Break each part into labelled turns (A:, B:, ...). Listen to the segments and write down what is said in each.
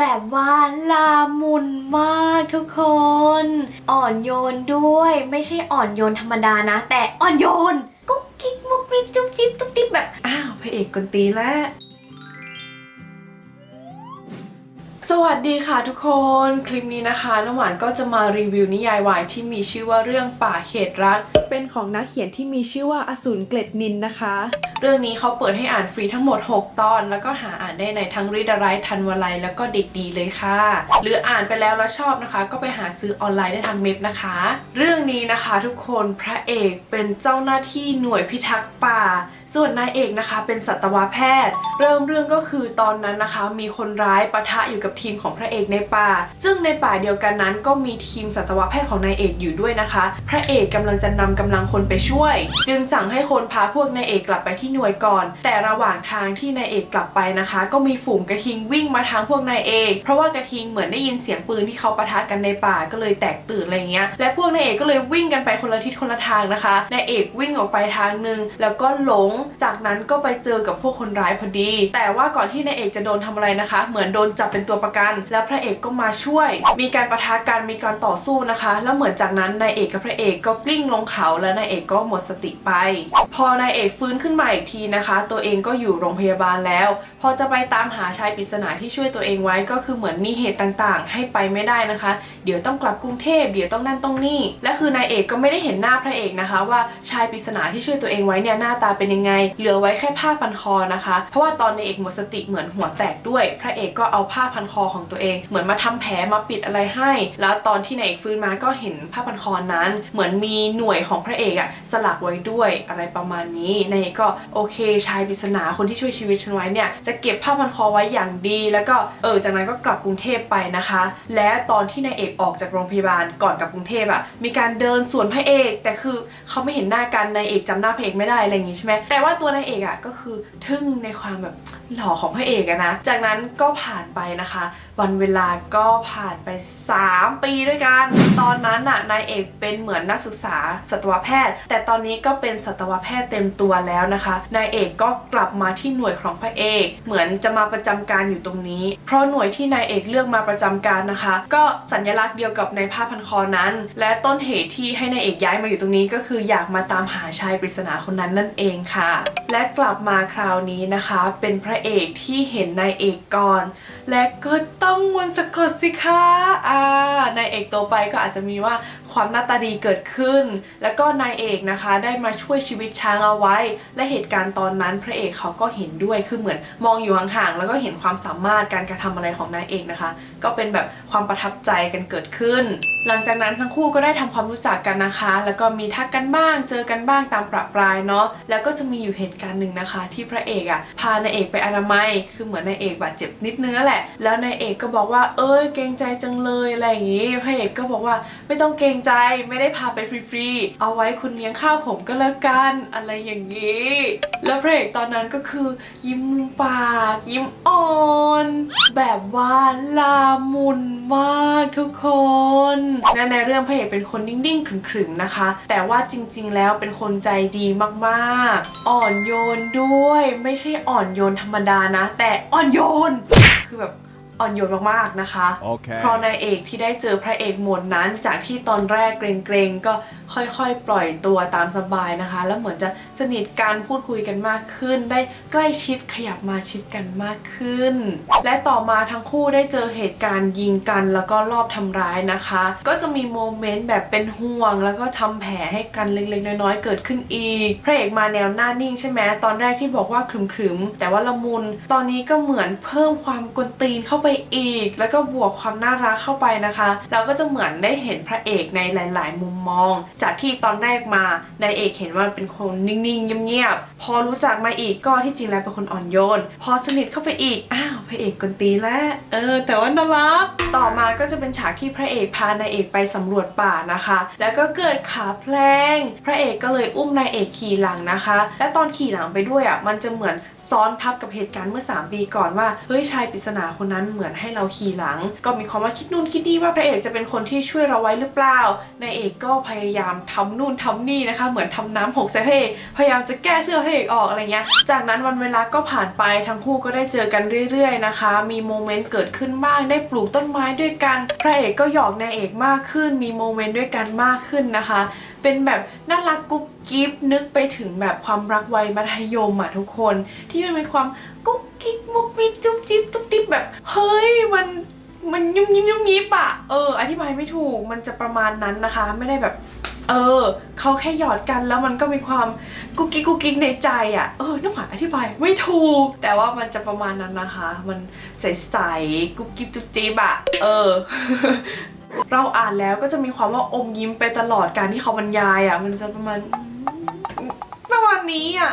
A: แบบว่าลามุนมากทุกคน อ่อนโยนด้วย ไม่ใช่อ่อนโยนธรรมดานะ แต่อ่อนโยน กุ๊กกิ๊กมุกมิกจุ๊บจิ๊บตุ๊บติ๊บแบบ
B: อ้าวพระเอกกนตีแล้ว สวัสดีค่ะทุกคนคลิปนี้นะคะน้ำหวานก็จะมารีวิวนิยายวายที่มีชื่อว่าเรื่องป่าเขตรัก เป็นของนักเขียนที่มีชื่อว่าอสูรเกล็ดนินนะคะ เรื่องนี้เขาเปิดให้อ่านฟรีทั้งหมด 6 ตอน แล้วก็หาอ่านได้ในทั้งรีดไรทันวลัยแล้วก็เด็กดีเลยค่ะ หรืออ่านไปแล้วแล้วชอบนะคะ ก็ไปหาซื้อออนไลน์ได้ทางเว็บนะคะ เรื่องนี้นะคะทุกคนพระเอกเป็นเจ้าหน้าที่หน่วยพิทักษ์ป่า ส่วนนายเอกนะคะเป็นสัตวแพทย์ เริ่มเรื่องก็คือตอนนั้นนะคะ มีคนร้ายปะทะอยู่กับทีมของพระเอกในป่า ซึ่งในป่าเดียวกันนั้น ก็มีทีมสัตวแพทย์ของนายเอกอยู่ด้วยนะคะ พระเอกกำลังจะนำกำลังคนไปช่วย จึงสั่งให้คนพาพวกนายเอกกลับไปที่หน่วยก่อน แต่ระหว่างทางที่นายเอกกลับไปนะคะ ก็มีฝูงกระทิงวิ่งมาทางพวกนายเอก เพราะว่ากระทิงเหมือนได้ยินเสียงปืนที่เขาปะทะกันในป่าก็เลยแตกตื่นอะไรเงี้ย และพวกนายเอกก็เลยวิ่งกันไปคนละทิศคนละทางนะคะ นายเอกวิ่งออกไปทางหนึ่งแล้วก็หลงจากนั้นก็ไปเจอกับพวกคนร้ายพอดี แต่ว่าก่อนที่นายเอกจะโดนทำอะไรนะคะ เหมือนโดนจับเป็นตัวประกัน แล้วพระเอกก็มาช่วย มีการปะทะกันมีการต่อสู้นะคะ แล้วเหมือนจากนั้นนายเอกกับพระเอกก็กลิ้งลงเขาแล้วนายเอกก็หมดสติไป พอนายเอกฟื้นขึ้นมาอีกทีนะคะ ตัวเองก็อยู่โรงพยาบาลแล้ว พอจะไปตามหาชายปริศนาที่ช่วยตัวเองไว้ก็คือเหมือนมีเหตุต่างๆ ให้ไปไม่ได้นะคะ เดี๋ยวต้องกลับกรุงเทพเดี๋ยวต้องนั่นต้องนี่และคือนายเอกก็ไม่ได้เห็นหน้าพระเอกนะคะ ว่าชายปริศนาที่ช่วยตัวเองไว้เนี่ยหน้าตาเป็นยังไงเหลือไว้แค่ผ้าพันคอนะคะ เพราะว่าตอนในเอกหมดสติเหมือนหัวแตกด้วย พระเอกก็เอาผ้าพันคอของตัวเอง เหมือนมาทำแผลมาปิดอะไรให้ แล้วตอนที่นายเอกฟื้นมาก็เห็นผ้าพันคอนั้น เหมือนมีหน่วยของพระเอกอะสลักไว้ด้วยอะไรประมาณนี้นายเอกก็โอเคชายปริศนาคนที่ช่วยชีวิตฉันไว้เนี่ยจะเก็บผ้าพันคอไว้อย่างดี แล้วก็เออจากนั้นก็กลับกรุงเทพไปนะคะ และตอนที่นายเอกออกจากโรงพยาบาลก่อนกลับกรุงเทพอะมีการเดินสวนพระเอก แต่คือเขาไม่เห็นหน้ากันนายเอกจำหน้าพระเอกไม่ได้อะไรอย่างงี้ใช่ไหมแต่ว่าตัวนายเอกอะก็คือทึ่งในความแบบ หล่อของพระเอกนะ จากนั้นก็ผ่านไปนะคะ วันเวลาก็ผ่านไป 3 ปีด้วยกัน ตอนนั้นน่ะนายเอกเป็นเหมือนนักศึกษาสัตวแพทย์ แต่ตอนนี้ก็เป็นสัตวแพทย์เต็มตัวแล้วนะคะนายเอกก็กลับมาที่หน่วยของพระเอก เหมือนจะมาประจำการอยู่ตรงนี้ เพราะหน่วยที่นายเอกเลือกมาประจำการนะคะ ก็สัญลักษณ์เดียวกับในผ้าพันคอนั้น และต้นเหตุที่ให้นายเอกย้ายมาอยู่ตรงนี้ก็คืออยากมาตามหาชายปริศนาคนนั้นนั่นเองค่ะ และกลับมาคราวนี้นะคะ เป็นพระเอกที่เห็นนายเอกก่อน และก็ต้องมนสะกดสิคะอ่านายเอกโตไปก็อาจจะมีว่าความหน้าตาดีเกิดขึ้น แล้วก็นายเอกนะคะ ได้มาช่วยชีวิตช้างเอาไว้ และเหตุการณ์ตอนนั้นพระเอกเขาก็เห็นด้วยคือเหมือนมองอยู่ห่างๆแล้วก็เห็นความสามารถการกระทำอะไรของนายเอกนะคะ ก็เป็นแบบความประทับใจกันเกิดขึ้น หลังจากนั้นทั้งคู่ก็ได้ทำความรู้จักกันนะคะ แล้วก็มีทักกันบ้าง เจอกันบ้างตามประปรายเนาะแล้วก็จะมีอยู่เหตุการณ์หนึ่งนะคะ ที่พระเอกอะ่ะพานายเอกไปอนามัย คือเหมือนนายเอกบาดเจ็บนิดเนื้อแหละ แล้วนายเอกก็บอกว่าเอ้ยเกรงใจจังเลยอะไรอย่างงี้พระเอกก็บอกว่าไม่ต้องเกรงใจไม่ได้พาไปฟรีๆ เอาไว้คุณเลี้ยงข้าวผมก็แล้วกันอะไรอย่างงี้ แล้วพระเอกตอนนั้นก็คือ ยิ้มมุมปากยิ้มอ่อน แบบว่าลามุนมากทุกคนและในเรื่องพระเอกเป็นคนนิ่งๆขรึมๆนะคะ แต่ว่าจริงๆแล้วเป็นคนใจดีมากๆ อ่อนโยนด้วย ไม่ใช่อ่อนโยนธรรมดานะ แต่อ่อนโยนคือแบบ อ่อนโยนมากๆนะคะ
C: Okay.
B: เพราะนายเอกที่ได้เจอพระเอกหมดนั้นจากที่ตอนแรกเกรงๆ ก็ค่อยๆ ปล่อยตัวตามสบายนะคะ แล้วเหมือนจะสนิทกันพูดคุยกันมากขึ้น ได้ใกล้ชิดขยับมาชิดกันมากขึ้น และต่อมาทั้งคู่ได้เจอเหตุการณ์ยิงกันแล้วก็รอบทำร้ายนะคะ ก็จะมีโมเมนต์แบบเป็นห่วง แล้วก็ทำแผลให้กันเล็กๆ น้อยๆ เกิดขึ้นอีก พระเอกมาแนวหน้านิ่งใช่ไหมตอนแรกที่บอกว่าขรึมๆแต่ว่าละมุน ตอนนี้ก็เหมือนเพิ่มความกวนตีนเข้าไปอีก แล้วก็บวกความน่ารักเข้าไปนะคะ เราก็จะเหมือนได้เห็นพระเอกในหลาย ๆ มุมมอง จากที่ตอนแรกมานายเอกเห็นว่าเป็นคนนิ่ง ๆ เงียบ ๆ พอรู้จักมาอีกก็ที่จริงแล้วเป็นคนอ่อนโยน พอสนิทเข้าไปอีก อ้าวพระเอกกนตีแล้ว เออ แต่ว่าน่ารัก ต่อมาก็จะเป็นฉากที่พระเอกพานายเอกไปสำรวจป่านะคะ แล้วก็เกิดขาแพลง พระเอกก็เลยอุ้มนายเอกขี่หลังนะคะ และตอนขี่หลังไปด้วยอะมันจะเหมือน ซ้อนทับกับเหตุการณ์เมื่อ 3 ปีก่อนว่าเฮ้ยชายปริศนาคนนั้นเหมือนให้เราขี่หลัง ก็มีความว่าคิดนู่นคิดนี่ว่าพระเอกจะเป็นคนที่ช่วยเราไว้หรือเปล่านายเอกก็พยายามทำนู่นทำนี่นะคะ เหมือนทำน้ำหกใส่พระเอกพยายามจะแก้เสื้อพระเอกออกอะไรเงี้ย จากนั้นวันเวลาก็ผ่านไปทั้งคู่ก็ได้เจอกันเรื่อย ๆนะคะ มีโมเมนต์เกิดขึ้นบ้างได้ปลูกต้นไม้ด้วยกัน พระเอกก็หยอกนายเอกมากขึ้น มีโมเมนต์ด้วยกันมากขึ้นนะคะ เป็นแบบน่ารักกุ๊บกิ๊บนึกไปถึงแบบความรักวัยมัธยมอะทุกคน ที่มันเป็นความกุ๊กกิ๊กมุกมิกจุ๊บจิ๊บจุ๊บจิ๊บแบบ เฮ้ยมันมันยุ่มยิ้มยุ่มยิบอะเออ อธิบายไม่ถูกมันจะประมาณนั้นนะคะ ไม่ได้แบบ เออเขาแค่หยอดกันแล้วมันก็มีความกุ๊กกิ๊กกุ๊กกิ๊กในใจอะเออน้ำหวาอธิบายไม่ถูก แต่ว่ามันจะประมาณนั้นนะคะ มันใสๆกุ๊กกิ๊บจุ๊บจิ๊บอะเออเราอ่านแล้วก็จะมีความว่าอมยิ้มไปตลอดการที่เขาบรรยายอะ่ะมันจะประมาณ ประมาณนี้อะ่ะ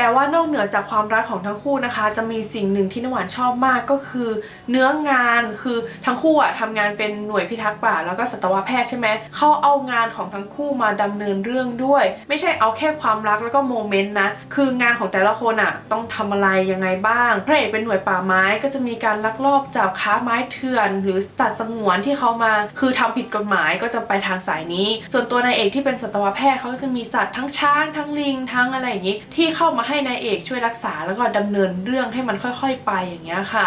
B: แต่ว่านอกเหนือจากความรักของทั้งคู่นะคะ จะมีสิ่งหนึ่งที่น้ำหวานชอบมากก็คือ เนื้องานคือทั้งคู่อะทำงานเป็นหน่วยพิทักษ์ป่า แล้วก็สัตวแพทย์ใช่ไหมเขาเอางานของทั้งคู่มาดำเนินเรื่องด้วย ไม่ใช่เอาแค่ความรักแล้วก็โมเมนต์นะคืองานของแต่ละคนอะต้องทำอะไรยังไงบ้างพระเอกเป็นหน่วยป่าไม้ก็จะมีการลักลอบจับค้าไม้เถื่อน หรือสัตว์สงวนที่เขามา คือทำผิดกฎหมายก็จะไปทางสายนี้ ส่วนตัวนายเอกที่เป็นสัตวแพทย์เขาก็จะมีสัตว์ทั้งช้างทั้งลิงทั้งอะไรอย่างนี้ที่เข้ามาให้นายเอกช่วยรักษาแล้วก็ดำเนินเรื่องให้มันค่อย ๆ ไปอย่างเงี้ยค่ะ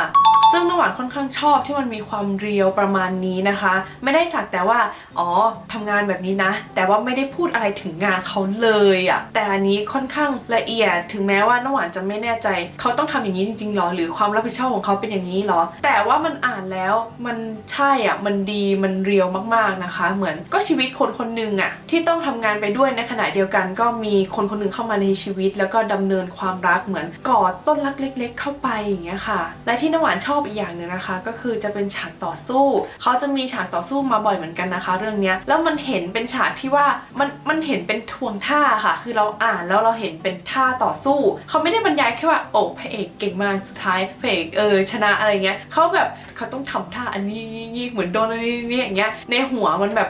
B: ซึ่งน้ำหวานค่อนข้างชอบที่มันมีความเรียวประมาณนี้นะคะ ไม่ได้สักแต่ว่าอ๋อทำงานแบบนี้นะ แต่ว่าไม่ได้พูดอะไรถึงงานเขาเลยอะแต่อันนี้ค่อนข้างละเอียด ถึงแม้ว่าน้ำหวานจะไม่แน่ใจ เขาต้องทำอย่างนี้จริงๆหรอหรือความรับผิดชอบของเขาเป็นอย่างนี้หรอ แต่ว่ามันอ่านแล้วมันใช่อะมันดีมันเรียวมากๆนะคะ เหมือนก็ชีวิตคนคนหนึ่งอะที่ต้องทำงานไปด้วยในขณะเดียวกัน ก็มีคนคนหนึ่งเข้ามาในชีวิตแล้วก็ดำเเนินความรักเหมือนกอดต้นรักเล็ก ๆ เข้าไปอย่างเงี้ยค่ะ และที่น้ำหวานชอบอีกอย่างหนึ่งนะคะ ก็คือจะเป็นฉากต่อสู้เขาจะมีฉากต่อสู้มาบ่อยเหมือนกันนะคะ เรื่องเนี้ยแล้วมันเห็นเป็นฉากที่ว่ามันมันเห็นเป็นทวงท่าค่ะ คือเราอ่านแล้วเราเห็นเป็นท่าต่อสู้เขาไม่ได้บรรยายแค่ว่าโอ้พระเอกเก่งมากสุดท้ายพระเอกเออชนะอะไรเงี้ยเขาแบบเขาต้องทำท่าอันนี้เหมือนโดนอันนี้อย่างเงี้ยในหัวมันแบบ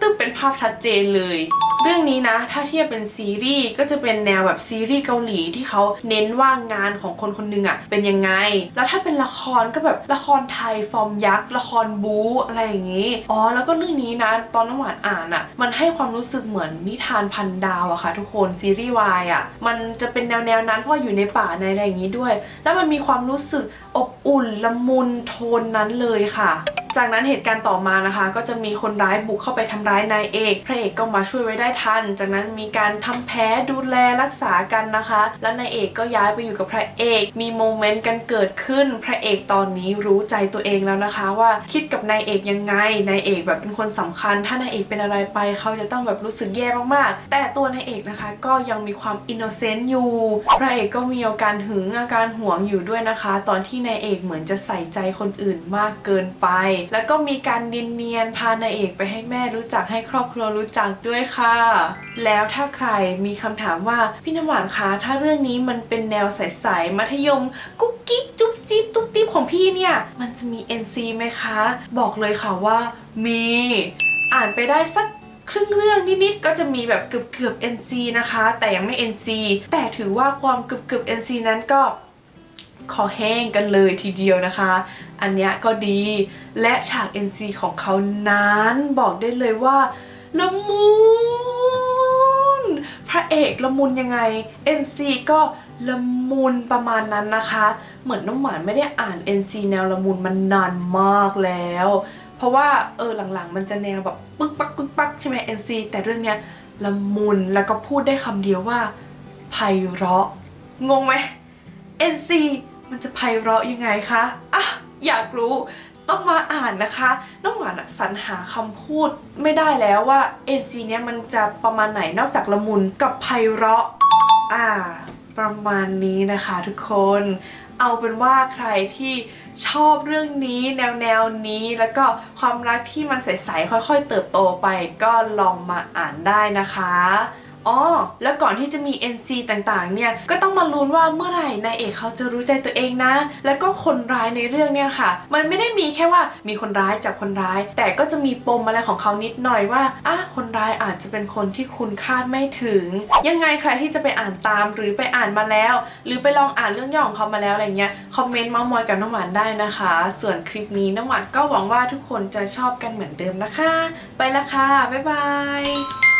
B: ตึ๊บเป็นภาพชัดเจนเลย เรื่องนี้นะ ถ้าเทียบเป็นซีรีส์ก็จะเป็นแนวแบบซีรีส์เกาหลีที่เขาเน้นว่างานของคนคนหนึงอะเป็นยังไง แล้วถ้าเป็นละครก็แบบละครไทยฟอร์มยักษ์ละครบู๊อะไรอย่างนี้อ๋อแล้วก็เรื่องนี้นะ ตอนน้ำหวานอ่านอะมันให้ความรู้สึกเหมือนนิทานพันดาวอะค่ะ ทุกคนซีรีส์วายอะมันจะเป็นแนวแนวนั้นเพราะอยู่ในป่าในอะไรอย่างนี้ด้วย แล้วมันมีความรู้สึกอบอุ่นละมุนโทนนั้นเลยค่ะ จากนั้นเหตุการณ์ต่อมานะคะ ก็จะมีคนร้ายบุกเข้าไปทำร้ายนายเอกพระเอกก็มาช่วยไว้ได้ทัน จากนั้นมีการทำแผลดูแลรักษากันนะคะ แล้วนายเอกก็ย้ายไปอยู่กับพระเอก มีโมเมนต์กันเกิดขึ้น พระเอกตอนนี้รู้ใจตัวเองแล้วนะคะ ว่าคิดกับนายเอกยังไงนายเอกแบบเป็นคนสำคัญ ถ้านายเอกเป็นอะไรไปเขาจะต้องแบบรู้สึกแย่มากๆ แต่ตัวนายเอกนะคะก็ยังมีความอินโนเซนต์อยู่ พระเอกก็มีอาการหึงอาการหวงอยู่ด้วยนะคะ ตอนที่นายเอกเหมือนจะใส่ใจคนอื่นมากเกินไปแล้วก็มีการดินเนียนพานายเอกไปให้แม่รู้จักให้ครอบครัวรู้จักด้วยค่ะ แล้วถ้าใครมีคำถามว่าพี่น้ำหวานคะถ้าเรื่องนี้มันเป็นแนวใสๆมัธยม กุ๊กกิ๊กจุ๊บจิ๊บตุ๊บติ๊บของพี่เนี่ยมันจะมี NC ไหมคะ บอกเลยค่ะว่ามี อ่านไปได้สักครึ่งเรื่องนิดๆก็จะมีแบบเกือบเกือบ NC นะคะ แต่ยังไม่ NC แต่ถือว่าความเกือบเกือบ NC นั้นก็ คอแห้งกันเลยทีเดียวนะคะ อันนี้ก็ดีและฉาก NC ของเขานั้นบอกได้เลยว่าละมุนพระเอกละมุนยังไง NC ก็ละมุนประมาณนั้นนะคะ เหมือนน้ำหวานไม่ได้อ่าน NC แนวละมุนมันนานมากแล้ว เพราะว่าเออหลังๆ มันจะแนวแบบปึ๊กปักปึ๊กปักใช่ไหม NC แต่เรื่องเนี้ยละมุนแล้วก็พูดได้คำเดียวว่าไพเราะงงไหม NC มันจะไพเราะยังไงคะอะอยากรู้ต้องมาอ่านนะคะน้องหวานสรรหาคำพูดไม่ได้แล้วว่า NC เนี้ยมันจะประมาณไหนนอกจากละมุนกับไพเราะอ่า ประมาณนี้นะคะทุกคน เอาเป็นว่าใครที่ชอบเรื่องนี้แนวแนวนี้ แล้วก็ความรักที่มันใสๆค่อย ๆ เติบโตไปก็ลองมาอ่านได้นะคะ อ๋อ แล้วก่อนที่จะมี NC ต่างๆ เนี่ย ก็ต้องมาลุ้นว่าเมื่อไหร่นายเอกเขาจะรู้ใจตัวเองนะ แล้วก็คนร้ายในเรื่องเนี่ยค่ะ มันไม่ได้มีแค่ว่ามีคนร้ายจับคนร้าย แต่ก็จะมีปมอะไรของเขานิดหน่อยว่าอะคนร้ายอาจจะเป็นคนที่คุณคาดไม่ถึง ยังไงใครที่จะไปอ่านตามหรือไปอ่านมาแล้ว หรือไปลองอ่านเรื่องย่อของเขามาแล้วอะไรเงี้ย คอมเมนต์มามอยกับน้องหวานได้นะคะ ส่วนคลิปนี้น้องหวานก็หวังว่าทุกคนจะชอบกันเหมือนเดิมนะคะ ไปละค่ะ บ๊ายบาย